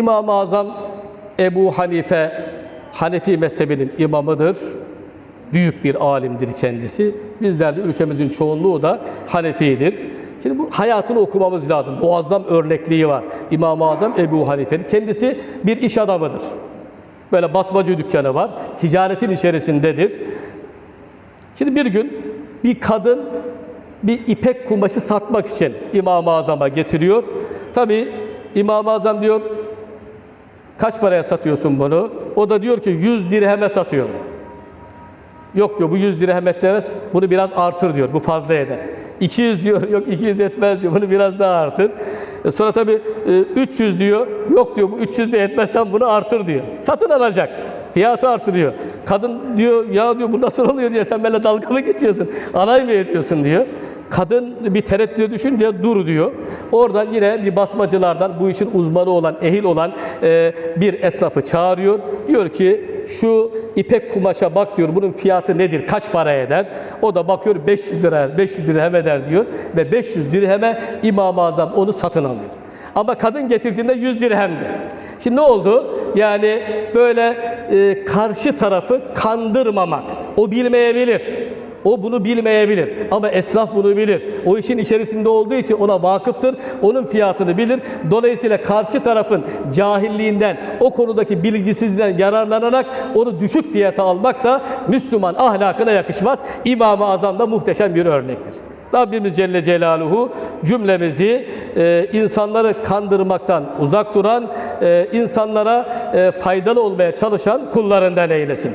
İmam-ı Azam Ebu Hanife, Hanefi mezhebinin imamıdır. Büyük bir alimdir kendisi. Bizler de ülkemizin çoğunluğu da Hanefi'dir. Şimdi bu hayatını okumamız lazım. Muazzam örnekliği var. İmam-ı Azam Ebu Hanife'nin. Kendisi bir iş adamıdır. Böyle basmacı dükkanı var. Ticaretin içerisindedir. Şimdi bir gün bir kadın bir ipek kumaşı satmak için İmam-ı Azam'a getiriyor. Tabi İmam-ı Azam diyor kaç paraya satıyorsun bunu? O da diyor ki 100 dirheme satıyorum. Yok diyor bu 100 dirhem etmez. Bunu biraz artır diyor. Bu fazla eder. 200 diyor. Yok 200 etmez diyor. Bunu biraz daha artır. E sonra tabii e, 300 diyor. Yok diyor bu 300 de etmezsen bunu artır diyor. Satın alacak. Fiyatı artırıyor. Kadın diyor ya diyor bu nasıl oluyor diye sen benimle dalga mı geçiyorsun? Alay mı ediyorsun diyor. Kadın bir tereddüte düşünce dur diyor. Oradan yine bir basmacılardan bu işin uzmanı olan, ehil olan e, bir esnafı çağırıyor. Diyor ki şu ipek kumaşa bak diyor bunun fiyatı nedir, kaç para eder? O da bakıyor 500 lira, 500 dirhem eder diyor ve 500 dirheme İmam-ı Azam onu satın alıyor. Ama kadın getirdiğinde 100 dirhemdi. Şimdi ne oldu? Yani böyle e, karşı tarafı kandırmamak. O bilmeyebilir. O bunu bilmeyebilir ama esnaf bunu bilir. O işin içerisinde olduğu için ona vakıftır. Onun fiyatını bilir. Dolayısıyla karşı tarafın cahilliğinden, o konudaki bilgisizliğinden yararlanarak onu düşük fiyata almak da Müslüman ahlakına yakışmaz. İmam-ı Azam da muhteşem bir örnektir. Rabbimiz Celle Celaluhu cümlemizi e, insanları kandırmaktan uzak duran, e, insanlara e, faydalı olmaya çalışan kullarından eylesin.